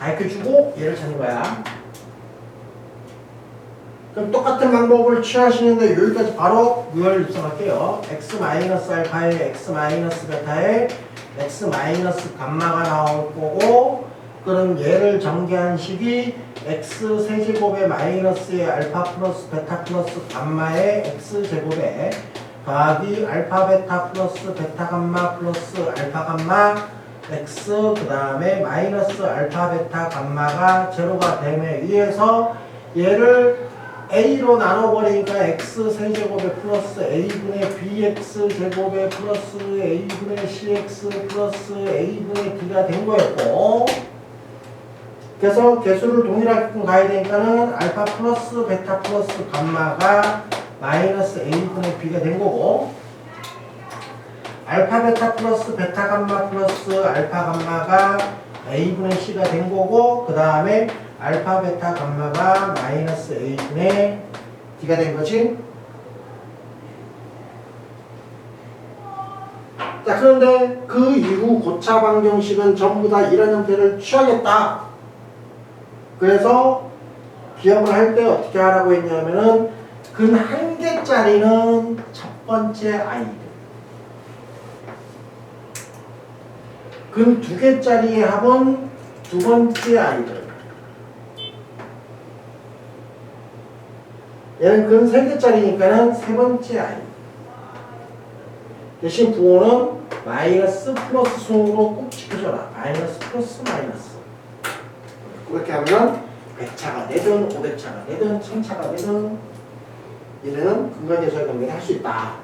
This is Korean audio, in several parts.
밝혀주고 얘를 찾는 거야. 그럼 똑같은 방법을 취하시는데 여기까지 바로 무열 입성할게요. x 마이너스 알파에 x 마이너스 베타에 x 마이너스 감마가 나올 거고 그럼 얘를 전개한 식이 x 세제곱에 마이너스에 알파 플러스 베타 플러스 감마에 x 제곱에 더하기 알파 베타 플러스 베타 감마 플러스 알파 감마 x 그 다음에 마이너스 알파 베타 감마가 제로가 됨에 의해서 얘를 a로 나눠버리니까 x 세제곱에 플러스 a분의 bx 제곱에 플러스 a분의 cx 플러스 a분의 d가 된 거였고. 그래서 개수를 동일하게 가야 되니까는 알파 플러스 베타 플러스 감마가 마이너스 a분의 b가 된 거고 알파 베타 플러스 베타 감마 플러스 알파 감마가 a분의 c가 된 거고 그 다음에 알파 베타 감마가 마이너스 a분의 d가 된 거지? 자 그런데 그 이후 고차 방정식은 전부 다 이런 형태를 취하겠다. 그래서 기억을 할 때 어떻게 하라고 했냐면은 근 한 개짜리는 첫 번째 아이들 근 두 개짜리의 합은 두 번째 아이들. 얘는 근 세 개짜리니까는 세 번째 아이. 대신 부호는 마이너스 플러스 순으로 꼭 지켜줘라. 마이너스 플러스 마이너스. 그렇게 하면 100차가 되든 500차가 되든 1000차가 되든 얘는 근간계수와 관계를 할 수 있다.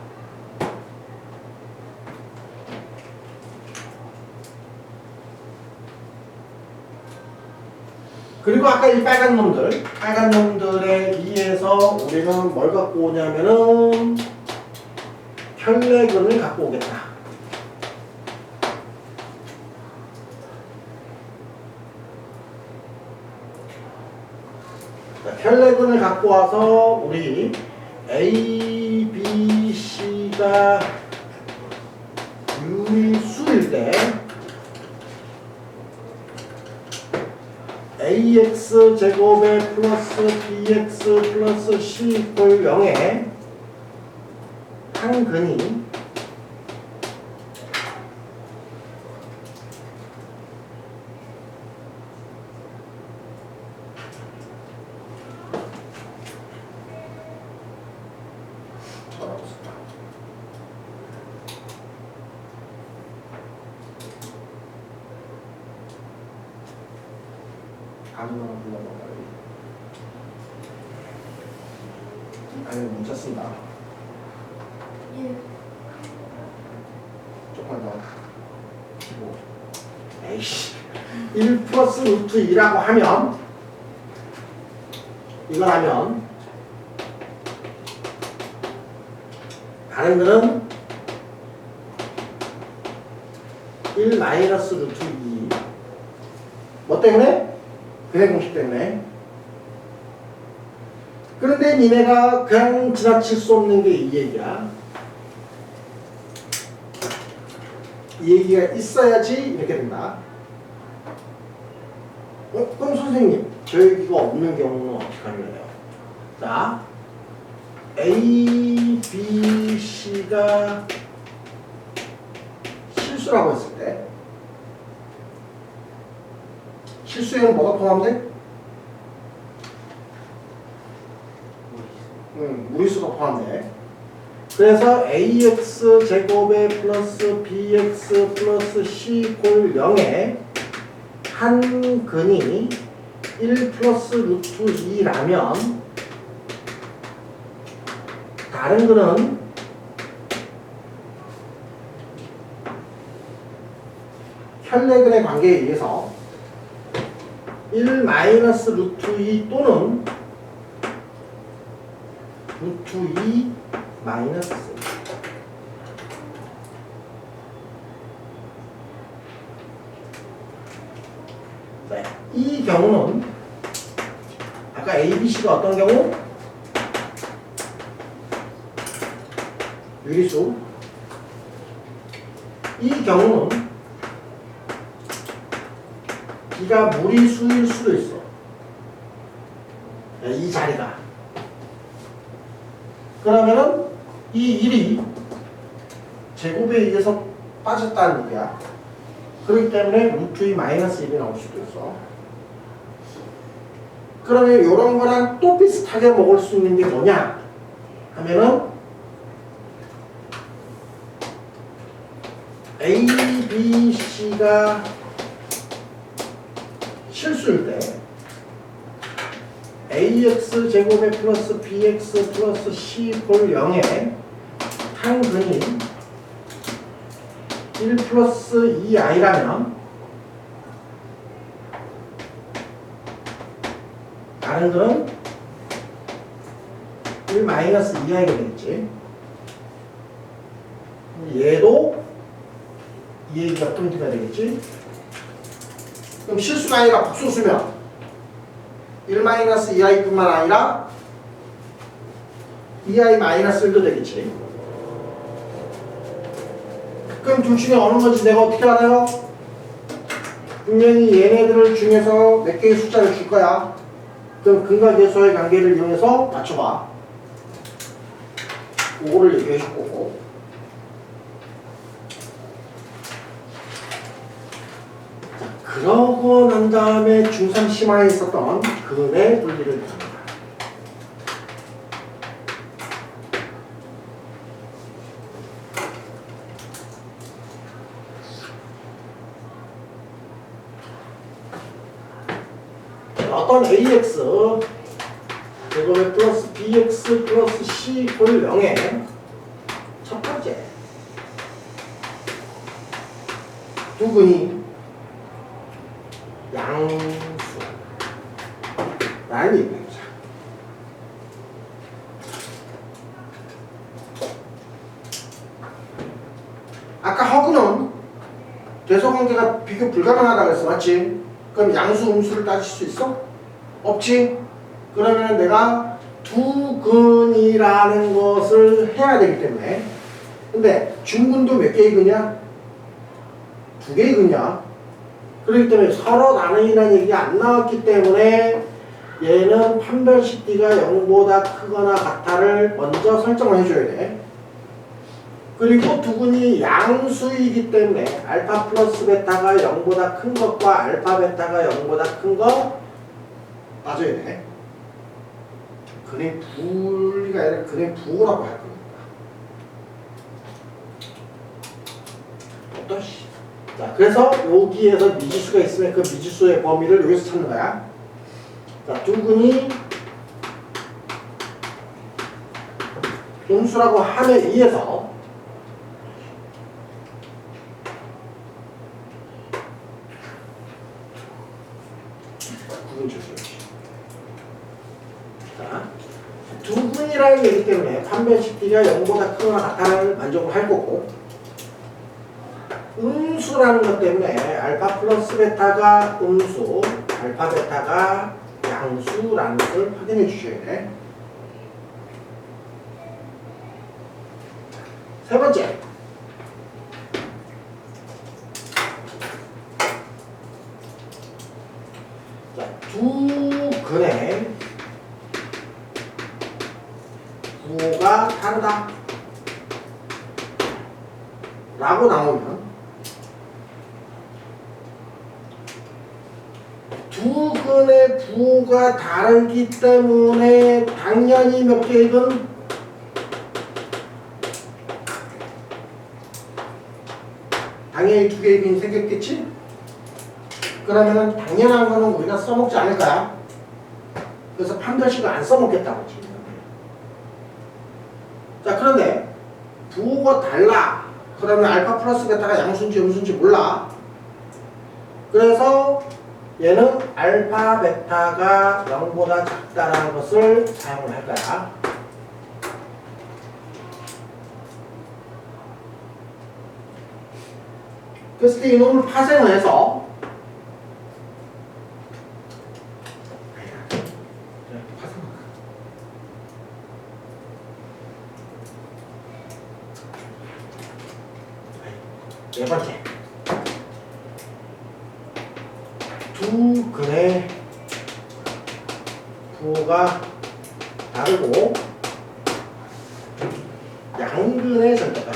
그리고 아까 이 빨간 놈들, 빨간 놈들에 의해서 우리는 뭘 갖고 오냐면은 혈내근을 갖고 오겠다. 자, 혈내근을 갖고 와서 우리 A, B, C가 2x 제곱에 플러스 bx 플러스 c 이퀄 0에 한 근이 아무거나 불러봐 아니 문자 쓴다 예. 조금만 더 뭐. 에이씨 1 플러스 루트 2라고 하면 이걸 하면 다른 거는 1 마이너스 루트 2. 뭐 때문에? 그의 공식 때문에. 그런데 니네가 그냥 지나칠 수 없는 게 이 얘기야. 이 얘기가 있어야지 이렇게 된다. 어? 그럼 선생님, 저 얘기가 없는 경우는 어떻게 할래요? 자, A, B, C가 실수라고 했을 때 실수에는 뭐가 포함돼? 음, 무리수가 포함돼. 그래서 ax 제곱에 플러스 bx 플러스 c 골 0에 한 근이 1 플러스 루트 2라면 다른 근은 혈내근의 관계에 의해서 1 마이너스 루트 2 또는 루트 2 마이너스 네, 이 경우는 아까 A, B, C가 어떤 경우? 유리수 이 경우는 B가 무리수일 수도 있어. 야, 이 자리가. 그러면은 이 1이 제곱에 의해서 빠졌다는 얘기야. 그렇기 때문에 루트 2 마이너스 1이 나올 수도 있어. 그러면 이런 거랑 또 비슷하게 먹을 수 있는 게 뭐냐? 하면은 A, B, C가 실수일 때 ax 제곱에 플러스 bx 플러스 c 볼 0에 한근이 1 플러스 2i라면 다른 거는 1 마이너스 2i가 되겠지. 얘도 이 얘기가 포인트가 되겠지 그럼 실수가 아니라 복소수면 1 마이너스 2i 뿐만 아니라 2i 마이너스 1도 되겠지. 그럼 둘 중에 어느 건지 내가 어떻게 알아요? 분명히 얘네들 중에서 몇 개의 숫자를 줄 거야. 그럼 근과 계수의 관계를 이용해서 맞춰봐. 그거를 얘기해 줄 거고. 그러고 난 다음에 중3 심화에 있었던 근의 분리를 합니다. 어떤 ax 제곱에 플러스 bx 플러스 c 홀 0에 첫 번째 두 근이 양수 얘기입니다. 아까 허구는 대소관계가 비교 불가능하다고 했어 맞지? 그럼 양수 음수를 따질 수 있어? 없지? 그러면 내가 두 근이라는 것을 해야 되기 때문에 근데 중근도 몇 개의 근이야? 두 개의 근이야 그렇기 때문에 서로 나누기라는 얘기가 안 나왔기 때문에 얘는 판별식 D가 0보다 크거나 같아를 먼저 설정을 해줘야 돼. 그리고 두근이 양수이기 때문에 알파 플러스 베타가 0보다 큰 것과 알파 베타가 0보다 큰 거 따져야 돼. 근의 분리가 아니라 근의 부호라고 할 겁니다. 씨. 자, 그래서 여기에서 미지수가 있으면 그 미지수의 범위를 여기서 찾는 거야. 자, 두근이 음수라고 함에 의해서 두근이라는 얘기 때문에 판별식 D가 0보다 크거나 같다를 만족을 할 거고 음수라는 것 때문에 알파 플러스 베타가 음수, 알파 베타가 양수라는 것을 확인해 주셔야 돼. 세 번째. 자, 두 근의 부호가 다르다. 라고 나오면 두 근의 부호가 다르기 때문에 당연히 몇 근? 당연히 두 개의 근이 생겼겠지? 그러면은 당연한 거는 우리가 써먹지 않을 거야. 그래서 판별식을 안 써먹겠다고 지금. 자 그런데 부호가 달라. 그러면 알파 플러스 베타가 양수인지 음수인지 몰라. 그래서 얘는 알파 베타가 0보다 작다라는 것을 사용을 할 거야. 때 이놈을 파생을 해서 두근의 부호가 다르고 양근의 전자가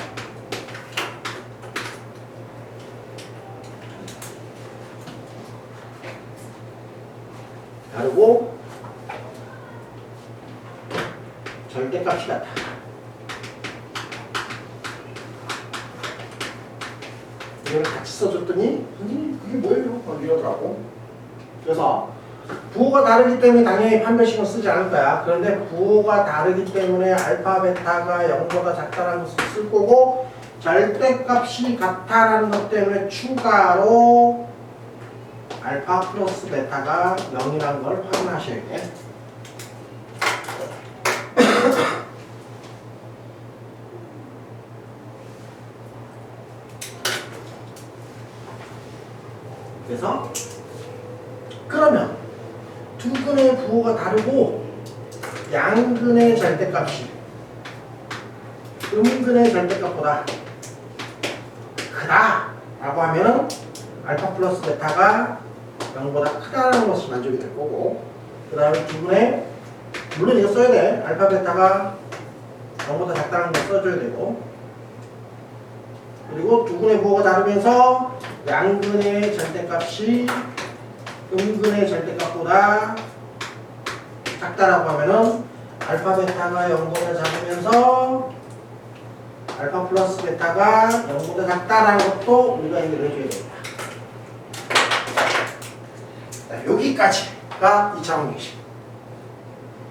다르고 절대값이 같다. 이걸 같이 써줬더니 선생님 그게 뭐예요? 막 이러더라고. 그래서 부호가 다르기 때문에 당연히 판별식은 쓰지 않을 거야. 그런데 부호가 다르기 때문에 알파 베타가 0보다 작다라는 것을 쓸 거고 절대값이 같다라는 것 때문에 추가로 알파 플러스 베타가 0이라는 걸 확인하셔야 돼. 그래서 그러면 두 근의 부호가 다르고 양근의 절대값이 음근의 절대값보다 크다 라고 하면은 알파 플러스 베타가 0보다 크다는 것이 만족이 될 거고 그 다음에 두 근의 물론 이거 써야 돼. 알파 베타가 0보다 작다는 거 써줘야 되고 그리고 두 근의 부호가 다르면서 양근의 절대값이 음근의 절대값보다 작다라고 하면은 알파 베타가 0보다 작으면서 알파 플러스 베타가 0보다 작다라는 것도 우리가 얘기를 해줘야 됩니다. 자, 여기까지가 2차원 공식.